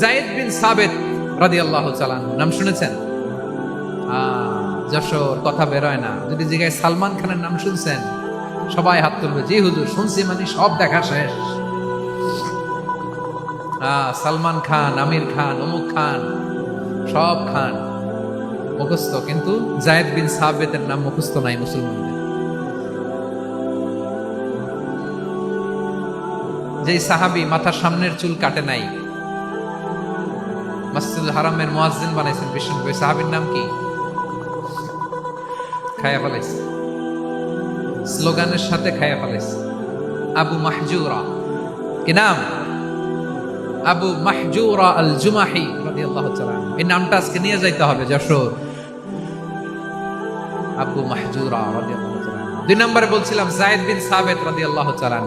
জায়েদ বিন সাবেদ রাদি আল্লাহ চালান নাম শুনেছেন? যশোর, কথা বেরোয় না। যদি জিগায় সালমান খানের নাম শুনছেন, সবাই হাত তুলবে। জি হুজুর, শুনছি মানে সব দেখা শেষ। সালমান খান, আমির খান, অমুক খান, সব খান মুখস্থ। কিন্তু জায়েদ বিন সাবেদের নাম মুখস্থ নাই মুসলমানদের। যেই সাহাবি মাথার সামনের চুল কাটে নাই মসজিদুল হারামের মুয়াজ্জিন বানাইছেন বিষ্ণু ওই সাহাবীর নাম কি? খায়া ফেলাইছে। স্লোগানের সাথে খায়া ফেলাইছে। আবু মাহজুরা। কি নাম? আবু মাহজুরা আল জুমাহি রাদিয়াল্লাহু তাআলা এই নামটা আজকে নিয়ে যাইতে হবে, যশোর। আবু মাহজুরা রাদিয়াল্লাহু তাআলা দুই নম্বরে বলছিলাম, জায়েদ বিন সাবেত রাদিয়াল্লাহু তাআলা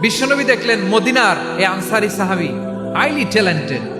বিশ্বনবী দেখলেন মদিনার এই আনসারি সাহাবি হাইলি ট্যালেন্টেড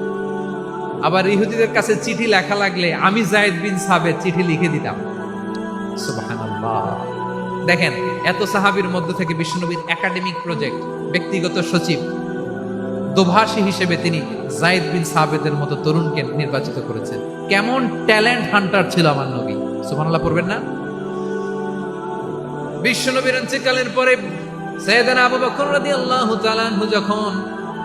আবার ইহুদিদের কাছে চিঠি লেখা লাগলে আমি জায়েদ বিন সাবেদ চিঠি লিখে দিতাম। দেখেন, এত সাহাবীর মধ্য থেকে বিষ্ণুনবীর একাডেমিক প্রজেক্ট, ব্যক্তিগত সচিব, দোভাষী হিসেবে তিনি জায়েদ বিন সাবেদের মতো তরুণকে নির্বাচিত করেছেন। কেমন ট্যালেন্ট হান্টার ছিল আমার নবী। সুবহানাল্লাহ পড়বেন না? বিশ্বনবীর ইন্তেকালের পরে সৈয়দানা আবু বকর রাদিয়াল্লাহু তাআলা যখন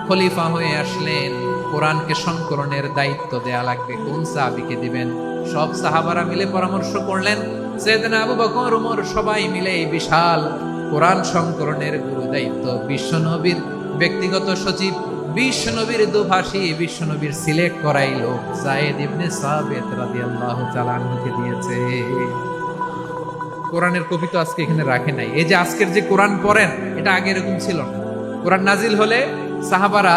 খলিফা হয়ে আসলেন কোরআনকে সংকলনের দায়িত্ব দেয়া লাগবে। কোন সাহাবীকে দিবেন? সব সাহাবারা মিলে পরামর্শ করলেন সৈয়দানা আবু বকর ওমর সবাই মিলে এই বিশাল কোরআন সংকলনের গুরু দায়িত্ব। বিশ্বনবীর ব্যক্তিগত সচিব, বিশ্বনবীর দুভাষী, বিশ্বনবীর সিলেক্ট করাইলো জায়েদ ইবনে সাবেত রাদিয়াল্লাহু দিয়েছে। কোরআনের তো আজকে এখানে রাখে নাই। এই যে আজকের যে কোরআন পড়েন, এটা আগে এরকম ছিল না। কোরআন নাজিল হলে সাহাবারা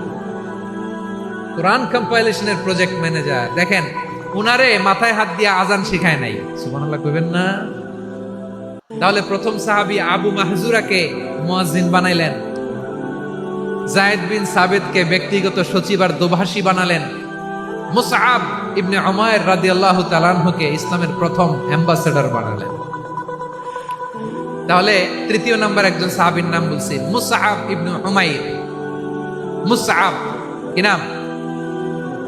কোরআন কম্পাইলেশনের প্রজেক্ট ম্যানেজার। দেখেন, উনারে মাথায় হাত দিয়ে আজান শিখায় নাই। সুবহানাল্লাহ কইবেন না? তাহলে প্রথম সাহাবী আবু মাহজুরাকে মুয়াজ্জিন বানাইলেন। জায়েদ বিন সাবেদকে ব্যক্তিগত সচিব আর দোভাষী বানালেন। মুসআব ইবনে উমায়ের রাদিয়াল্লাহু তাআলাকে ইসলামের প্রথম অ্যাম্বাসেডর বানালেন। তাহলে তৃতীয় নাম্বার একজন সাহাবীর নাম বলছি মুসআব ইবনে উমাইর। মুসআব, কি নাম?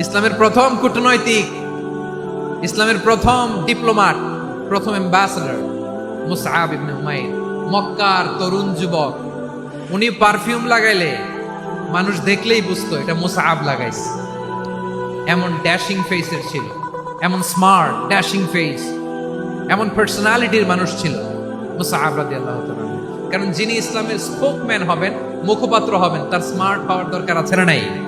ইসলামের প্রথম কূটনৈতিক, ইসলামের প্রথম ডিপ্লোমাট, প্রথম অ্যাম্বাসেডর মুসাহাব ইবনে উমাইর, মক্কার তরুণ যুবক। উনি পারফিউম লাগাইলে মানুষ দেখলেই বুঝতো এটা মুসাহাব লাগাইছে। এমন ড্যাশিং ফেসের ছিল, এমন স্মার্ট ড্যাশিং ফেস এমন পার্সোনালিটির মানুষ ছিল মুসাহাব তাআলা আনহু। কারণ যিনি ইসলামের স্পোকম্যান হবেন, মুখপাত্র হবেন, তার স্মার্ট হওয়ার দরকার আছে না নাই?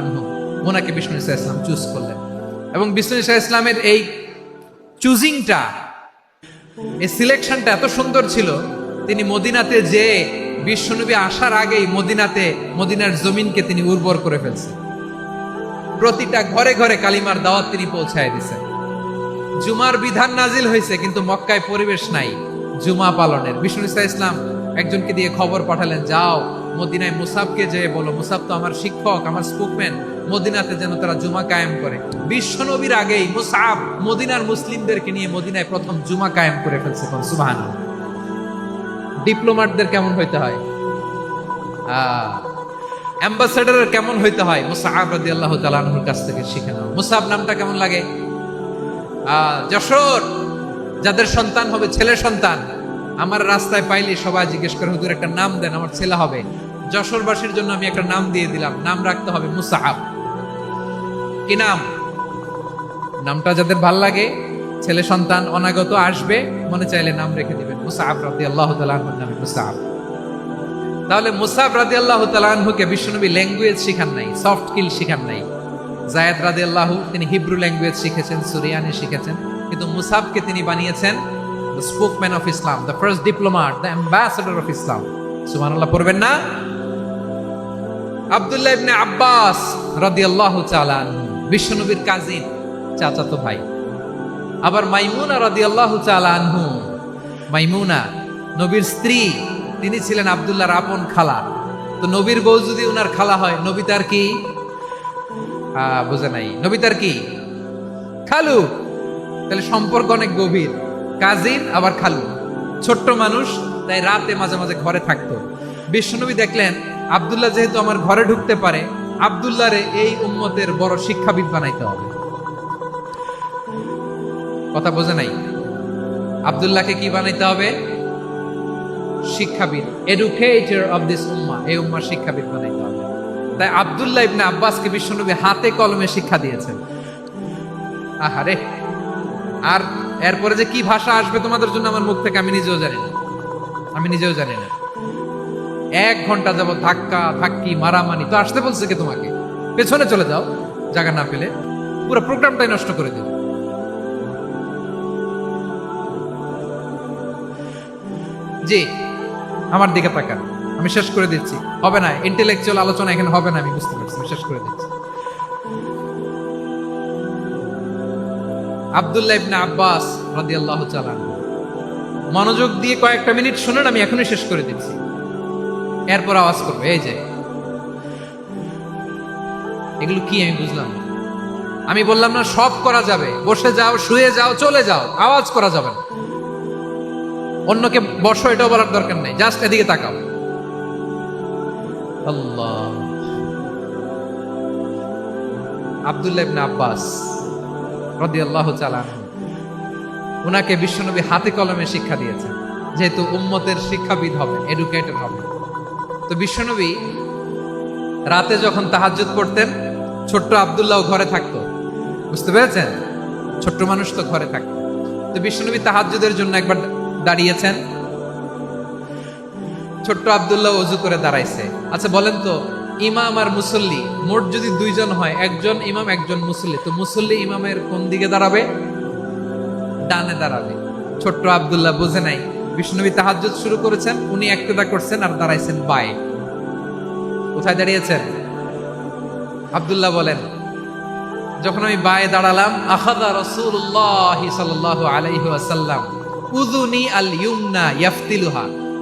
আনহু, ওনাকে বিষ্ণু ইসা ইসলাম চুজ করলেন। এবং বিষ্ণু ইসা ইসলামের এই চুজিংটা এই সিলেকশনটা এত সুন্দর ছিল, তিনি মদিনাতে যে বিশ্বনবী আসার আগেই মদিনাতে, মদিনার জমিনকে তিনি উর্বর করে ফেলছেন। প্রতিটা ঘরে ঘরে কালিমার দাওয়াত তিনি পৌঁছায় দিছেন। জুমার বিধান নাজিল হয়েছে, কিন্তু মক্কায় পরিবেশ নাই। জুমা পালনের। বিষ্ণু ইসা ইসলাম একজনকে দিয়ে খবর পাঠালেন, যাও মদিনায় মুসাবকে যে বলো। মুসাব তো আমার শিক্ষক, আমার স্পোকম্যান। মদিনাতে যেন তারা জুমা কায়েম করে। বিশ্বনবীর আগেই মুসাব মদিনার মুসলিমদেরকে নিয়ে মদিনায় প্রথম জুমা কায়েম করে ফেলছে সুবাহান ডিপ্লোমাটদের কেমন হইতে হয়? অ্যাম্বাসেডারের কেমন হইতে হয়? মুসাহাব রাদি আল্লাহ তালাহুর কাছ থেকে শিখে নাও। মুসাব নামটা কেমন লাগে? যশোর! যাদের সন্তান হবে ছেলে সন্তান, আমার রাস্তায় পাইলে সবাই জিজ্ঞেস করে, হুজুর, একটা নাম দেন, আমার ছেলে হবে। যশোরবাসীর জন্য আমি একটা নাম দিয়ে দিলাম, নাম রাখতে হবে মুসাহাব কি নাম? নামটা যাদের ভালো লাগে, ছেলে সন্তান অনাগত আসবে, মনে চাইলে নাম রেখে দিবেন। মুসাহাব রাদি আল্লাহ তালাহুর নামে মুসাহাব তাহলে মুসাব রাদি আল্লাহ তালাহুকে বিশ্বনবী ল্যাঙ্গুয়েজ শিখান নাই সফট স্কিল শিখান নাই। জায়দ রাদি আল্লাহ তিনি হিব্রু ল্যাঙ্গুয়েজ শিখেছেন, সুরিয়ানি শিখেছেন। কিন্তু মুসাবকে তিনি বানিয়েছেন the spokesman of Islam, the first diplomat the ambassador of Islam. সুবহানাল্লাহ, পড়বেন না? আব্দুল্লাহ ইবনে আব্বাস রাদিয়াল্লাহু তাআলা বিশ্বনবীর কাজিন চাচাতো ভাই। আবার মাইমুনা রাদিয়াল্লাহু তাআলা আনহু, মাইমুনা, নবীর স্ত্রী, তিনি ছিলেন আব্দুল্লাহর আপন খালা। তো নবীর বউ যদি উনার খালা হয়, নবী তার কি? বুঝে নাই। নবী তার কি? খালু তাহলে সম্পর্ক অনেক গভীর। কাজিন, আবার খালু। ছোট্ট মানুষ, তাই রাতে মাঝে মাঝে ঘরে থাকতো। বিশ্বনবী দেখলেন, আব্দুল্লাহ যেহেতু আমার ঘরে ঢুকতে পারে, আব্দুল্লাহরে এই উম্মতের বড় শিক্ষাবিদ বানাইতে হবে। কথা বোঝে নাই? আব্দুল্লাহকে কি বানাইতে হবে? শিক্ষাবিদ। এডুকেটর অফ দিস উম্মা, এই উম্মার শিক্ষাবিদ বানাইতে হবে। তাই আব্দুল্লাহ ইবনে আব্বাসকে বিশ্বনবী হাতে কলমে শিক্ষা দিয়েছেন। আহারে! আর এরপরে যে কি ভাষা আসবে তোমাদের জন্য আমার মুখ থেকে আমি নিজেও জানি না। আমি নিজেও জানি না। এক ঘণ্টা যাব ধাক্কা, ধাক্কি, মারামারি, তো আসতে বলছে কে তোমাকে? পেছনে চলে যাও, জায়গা না পেলে পুরো প্রোগ্রামটাই নষ্ট করে দিও জি, আমার দিকে তাকান। আমি শেষ করে দিচ্ছি। হবে না ইন্টেলেকচুয়াল আলোচনা এখানে হবে না, আমি বুঝতে পারছি শেষ করে দিচ্ছি। আব্দুল্লাহ ইবনে আব্বাস রাদিয়াল্লাহু তাআলা মনোযোগ দিয়ে কয়েকটা মিনিট শুনুন, আমি এখনই শেষ করে দিচ্ছি। এরপর আওয়াজ করব, এই যে। এগুলো কি আমি বুঝলাম আমি বললাম না, সব করা যাবে। বসে যাও, শুয়ে যাও, চলে যাও, আওয়াজ করা যাবে না। অন্যকে বসো, এটাও বলার দরকার নেই, জাস্ট এদিকে তাকাও। আল্লাহ। আব্দুল্লাহ ইবনে আব্বাস। রাদিয়াল্লাহু আনহু। উনাকে বিশ্বনবী হাতে কলমে শিক্ষা দিয়েছেন, যেহেতু উম্মতের শিক্ষাবিদ হবে এডুকেটেড হবে। তো বিশ্বনবী রাতে যখন তাহাজ্জুদ পড়তেন, ছোট্ট আব্দুল্লাহ ঘরে থাকতো। বুঝতে পেরেছেন? ছোট্ট মানুষ তো ঘরে থাকে তো বিশ্বনবী তাহাজ্জুদের জন্য একবার দাঁড়িয়েছেন। ছোট্ট আবদুল্লাহ অজু করে দাঁড়াইছে। আচ্ছা বলেন তো ইমাম আর মুসল্লি, মোট যদি দুইজন হয়, একজন ইমাম, একজন মুসল্লি, তো মুসল্লি ইমামের কোন দিকে দাঁড়াবে? ডানে দাঁড়াবে। ছোট্ট আব্দুল্লাহ বুঝে নাই। বিষ্ণুবী তাহাজ্জুদ শুরু করেছেন, উনি একতেদা করছেন আর দাঁড়াইছেন বায়ে। কোথায় দাঁড়িয়েছেন? আব্দুল্লাহ বলেন, যখন আমি বায়ে দাঁড়ালাম সাল্লাল্লাহু আলাইহি ওয়াসাল্লাম, উযুনি আল ইউমনা ইয়াফতিলুহা।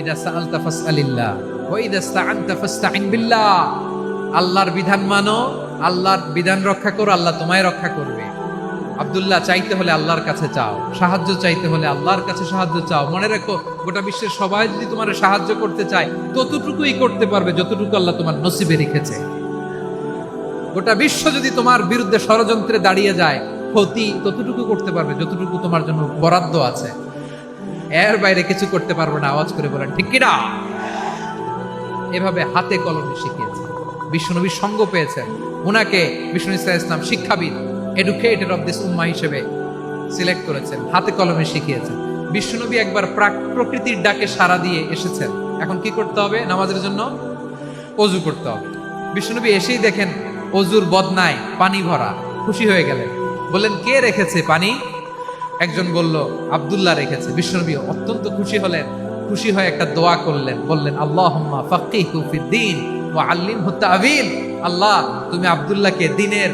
ইদা সাআলতা ফাসআলিল্লাহ ওয়া ইদা ইসতাআনতা বিল্লাহ। আল্লাহর বিধান মানো, আল্লাহর বিধান রক্ষা করো, আল্লাহ তোমায় রক্ষা করবে। আব্দুল্লাহ, চাইতে হলে আল্লাহর কাছে চাও। সাহায্য চাইতে হলে আল্লাহর কাছে সাহায্য চাও। মনে রাখো, গোটা বিশ্বের সবাই যদি তোমার সাহায্য করতে চায়, ততটুকুই করতে পারবে যতটুকু আল্লাহ তোমার নসিবে রেখেছে। গোটা বিশ্ব যদি তোমার বিরুদ্ধে ষড়যন্ত্রে দাঁড়িয়ে যায়, ক্ষতি ততটুকু করতে পারবে যতটুকু তোমার জন্য বরাদ্দ আছে। এর বাইরে কিছু করতে পারবে না, আওয়াজ করে বলেন, ঠিক কিনা? এভাবে হাতে কলমে শিখিয়েছে। বিশ্বনবী সঙ্গ পেয়েছেন ওনাকে বিষ্ণু ইসলাম ইসলাম শিক্ষাবিদ এডুকেটেড অফ দিস উম্মা হিসেবে সিলেক্ট করেছেন, হাতে কলমে শিখিয়েছেন। বিশ্বনবী একবার প্রাক- প্রকৃতির ডাকে সাড়া দিয়ে এসেছেন। এখন কি করতে হবে নামাজের জন্য? অজু করতে হবে। বিশ্বনবী এসেই দেখেন অজুর বদনায় পানি ভরা। খুশি হয়ে গেলেন। বললেন, কে রেখেছে পানি? একজন বলল, আব্দুল্লাহ রেখেছে। বিশ্বনবী অত্যন্ত খুশি হলেন। খুশি হয়ে একটা দোয়া করলেন। বললেন আল্লাহ ফিদ্দিন ওয়া আল্লিমহু তা'বিল। আল্লাহ, তুমি আব্দুল্লাহকে দিনের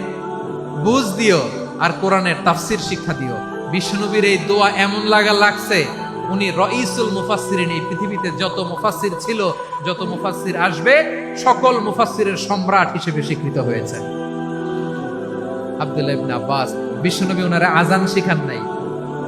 বুঝ দিও আর কোরআনের তাফসির শিক্ষা দিও। বিশ্বনবীর এই দোয়া এমন লাগা লাগছে, উনি রঈসুল মুফাসসিরিন, এই পৃথিবীতে যত মুফাসসির ছিল, যত মুফাসসির আসবে, সকল মুফাসসিরের সম্রাট হিসেবে স্বীকৃত হয়েছে। আব্দুল্লাহ আব্বাস, বিশ্বনবী ওনারা আজান শিখান নাই।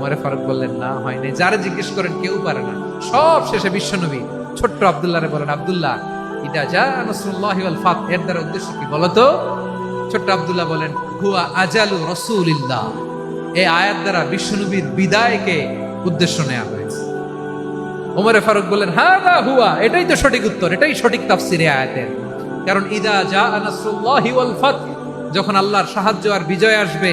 উমরে ফারুক বললেন, না হয়নি যারা জিজ্ঞেস করেন, কেউ পারে না। সব শেষে বিশ্বনবী ছোট্ট আব্দুল্লাহরে বলেন, আব্দুল্লাহ, ইদা যা নসরুল্লাহ ফাত। এর দ্বারা উদ্দেশ্য কি বলতো? ছোট্ট আব্দুল্লাহ বলেন, হুয়া আজালু রসুলিল্লাহ। এই আয়াত দ্বারা বিশ্বনবীর বিদায়কে উদ্দেশ্য নেওয়া হয়েছে। ওমরে ফারুক বললেন হ্যাঁ দা হুয়া। এটাই তো সঠিক উত্তর, এটাই সঠিক তাফসিরে আয়াতের। কারণ, ইদা যা ওয়াল ফাত। যখন আল্লাহর সাহায্য আর বিজয় আসবে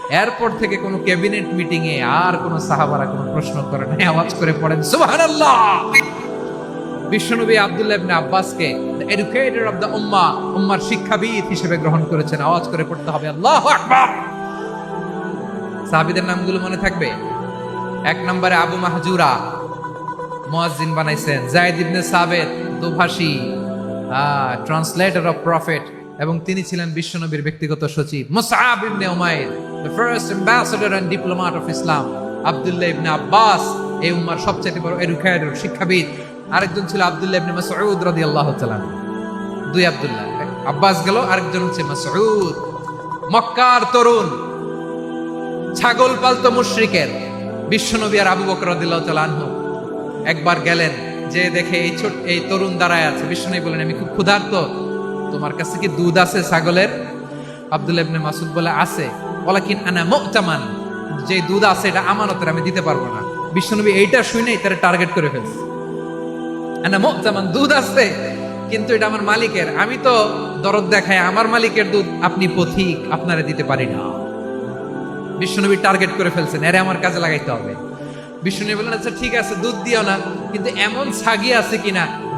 এরপর থেকে কোনো ক্যাবিনেট মিটিং এ আর কোনো সাহাবারা কোনো প্রশ্ন করে নাই, আওয়াজ করে পড়েন, সুবহানাল্লাহ। বিশ্বনবী আব্দুল্লাহ ইবনে আব্বাসকে এডুকেটর অফ দ্য উম্মাহ উম্মার শিক্ষাবিদ হিসেবে গ্রহণ করেছেন আওয়াজ করে পড়তে হবে, আল্লাহু আকবার। সাহাবীদের নামগুলো মনে থাকবে? এক নম্বরে আবু মাহজুরা মুয়াজ্জিন বানাইছেন, জায়েদ ইবনে সাবেত, দুভাষী ট্রান্সলেটর অফ প্রফেট এবং তিনি ছিলেন বিশ্বনবীর ব্যক্তিগত সচিব। Musab ibn Umair the first ambassador and diplomat of Islam Abdullah ibn Abbas, এই উম্মার সবচেয়ে বড় এডুকেটর শিক্ষাবিদ। আরেকজন ছিল আব্দুল্লাহ ইবনে মাসউদ রাদিয়াল্লাহু তাআলা দুই আব্দুল্লাহ আব্বাস গেল, আরেকজন হচ্ছে মাসউদ। মক্কার তরুণ ছাগল পালতো মুশরিকের, বিশ্বনবী আর আবু বকর রাদিয়াল্লাহু তাআলা আনহু। একবার গেলেন, যে দেখে এই ছোট, এই তরুণ দাঁড়ায় আছে। বিশ্বনবী বলেন আমি খুব ক্ষুধার্ত তোমার কাছে কি দুধ আছে ছাগলের? আব্দুল্লাহ ইবনে মাসুদ বলে, আছে। ওয়ালাকিন আনা মুতামান। যে দুধ আছে এটা আমানতের, আমি দিতে পারব না। বিশ্বনবী এইটা শুনেই তারা টার্গেট করে ফেলছে। আনা মুতামান, দুধ আছে, কিন্তু এটা আমার মালিকের। আমি তো দরদ দেখাই, আমার মালিকের দুধ আপনি পথিক, আপনারা দিতে পারি না। বিশ্বনবী টার্গেট করে ফেলছেন, এরে আমার কাজে লাগাইতে হবে। বিশ্বনবী বললেন আচ্ছা ঠিক আছে, দুধ দিও না, কিন্তু এমন ছাগি আছে কিনা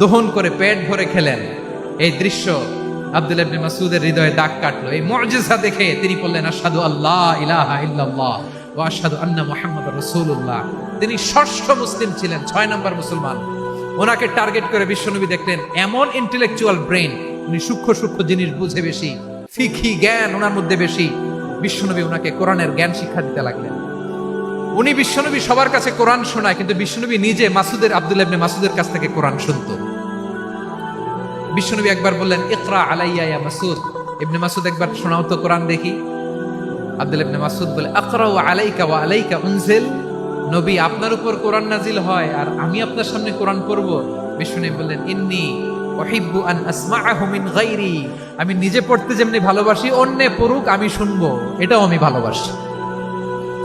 দহন করে পেট ভরে খেলেন। এই দৃশ্য আব্দুল ইবনে মাসউদের হৃদয়ে দাগ কাটলো। এই মুজিজা দেখে তিনি বললেন, আশহাদু আল্লাহ ইলাহা ইল্লাল্লাহ আন্না তিনি ষষ্ঠ মুসলিম ছিলেন, ছয় নম্বর মুসলমান। ওনাকে টার্গেট করে বিশ্বনবী দেখলেন, এমন ইন্টেলেকচুয়াল ব্রেন উনি সূক্ষ্ম সূক্ষ্ম জিনিস বুঝে বেশি ফিকি জ্ঞান ওনার মধ্যে বেশি। বিশ্বনবী ওনাকে কোরআনের জ্ঞান শিক্ষা দিতে লাগলেন। উনি বিশ্বনবী সবার কাছে কোরআন শোনায়, কিন্তু বিশ্বনবী নিজে মাসুদের আব্দুল ইবনে মাসুদের কাছ থেকে কোরআন শুনতো। বিশ্বনবী একবার বললেন, ইকরা আলাইয়া ইয়া মাসুদ। ইবনে মাসুদ একবার, শোনাও তো কোরআন দেখি। আব্দুল ইবনে মাসুদ বলে, আকরাউ আলাইকা ওয়া আলাইকা উনজিল। নবী, আপনার উপর কোরআন নাজিল হয় আর আমি আপনার সামনে কোরআন পড়ব। বিশ্বনবী বললেন, ইন্নি উহিব্বু আন আসমাআহু মিন আমি নিজে পড়তে যেমনি ভালোবাসি, অন্যে পড়ুক, আমি শুনব। এটাও আমি ভালোবাসি।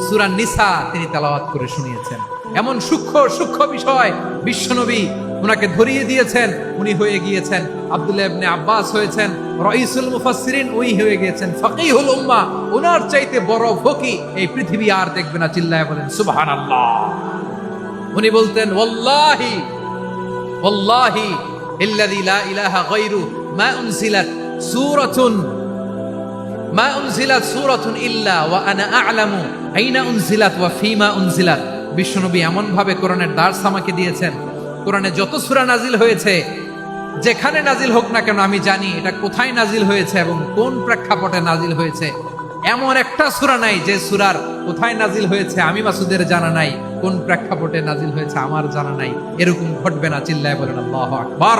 সুরা নিসা তিনি তেলাওয়াত করে শুনিয়েছেন। এমন সূক্ষ্ম সূক্ষ্ম বিষয় বিশ্বনবী ওনাকে ধরিয়ে দিয়েছেন। উনি হয়ে গিয়েছেন, আব্দুল্লাহ ইবনে আব্বাস হয়েছেন, রাইসুল মুফাসসিরিন উনি হয়ে গিয়েছেন, ফাকিহুল উম্মাহ ওনার চাইতে বড় ফকি এই পৃথিবী আর দেখবে না, চিল্লায় বলেন, সুবহানাল্লাহ। উনি বলতেন, ওয়াল্লাহি ওয়াল্লাহি, ইল্লাযী লা ইলাহা গায়রু মা উনজিলাত সূরাতুন মা উনজিলাত সূরাতুন ইল্লা ওয়া আনা আ'লামু। আইনা উনজিলাত ওয়া ফিমা উনজিলাত। বিশ্বনবী এমন ভাবে কোরআনের দার্স আমাকে দিয়েছেন। কোরআনে যত সূরা নাজিল হয়েছে, যেখানে নাজিল হোক না কেন, আমি জানি এটা কোথায় নাজিল হয়েছে এবং কোন প্রেক্ষাপটে নাজিল হয়েছে। এমন একটা সূরা নাই যে সূরার কোথায় নাজিল হয়েছে আমি মাসুদের জানা নাই, কোন প্রেক্ষাপটে নাজিল হয়েছে আমার জানা নাই। এরকম ঘটবে না, চিল্লায় বলেন, আল্লাহু আকবার।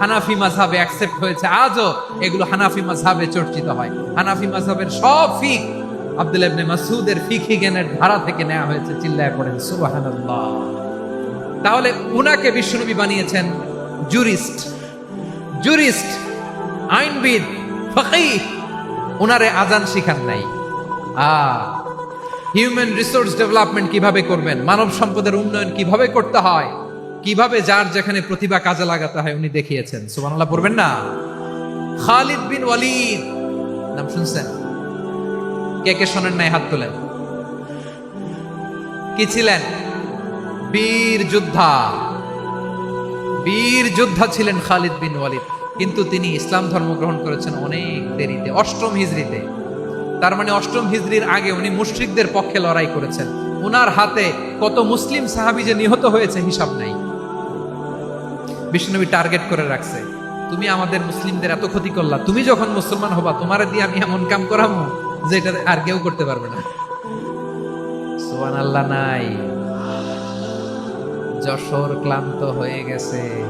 হানাফি মাযহাবে অ্যাকসেপ্ট হয়েছে। আজও এগুলো হানাফি মাযহাবে চর্চিত হয়। হানাফি মাযহাবের সব ফিক আব্দুল ইবনে মাসুদের ফিকহি জ্ঞানের ধারা থেকে নেওয়া হয়েছে, চিল্লায় পড়েন। সুবহানাল্লাহ। তাহলে উনাকে বিশ্বনবী বানিয়েছেন জুরিস্ট জুরিস্ট আইনবিদ, ফকিহ। ওনারে আজান শিখান নাই। আ হিউম্যান রিসোর্স ডেভেলপমেন্ট কীভাবে করবেন? মানব সম্পদের উন্নয়ন কীভাবে করতে হয়? কীভাবে যার যেখানে প্রতিভা কাজে লাগাতে হয় উনি দেখিয়েছেন। সুবহানাল্লাহ, পড়বেন না? খালিদ বিন ওয়ালিদ। নাম শুনছেন? কে কে শোনেন নাই, হাত তোলেন। কি ছিলেন? বীর যোদ্ধা। বীর যোদ্ধা ছিলেন খালিদ বিন ওয়ালিদ। কিন্তু তিনি ইসলাম ধর্ম গ্রহণ করেছেন অনেক দেরিতে, অষ্টম হিজরিতে। তার মানে অষ্টম হিজরির আগে উনি মুশরিকদের পক্ষে লড়াই করেছেন। ওনার হাতে কত মুসলিম সাহাবি যে নিহত হয়েছে হিসাব নাই। বিষ্ণুনবী টার্গেট করে রাখছে। তুমি আমাদের মুসলিমদের এত ক্ষতি করলা, তুমি যখন মুসলমান হবা, তোমার দিয়ে আমি এমন কাম করাবো যে এটা আর কেউ করতে পারবে না। সোয়ান আল্লাহ নাই। যশোর ক্লান্ত হয়ে গেছে।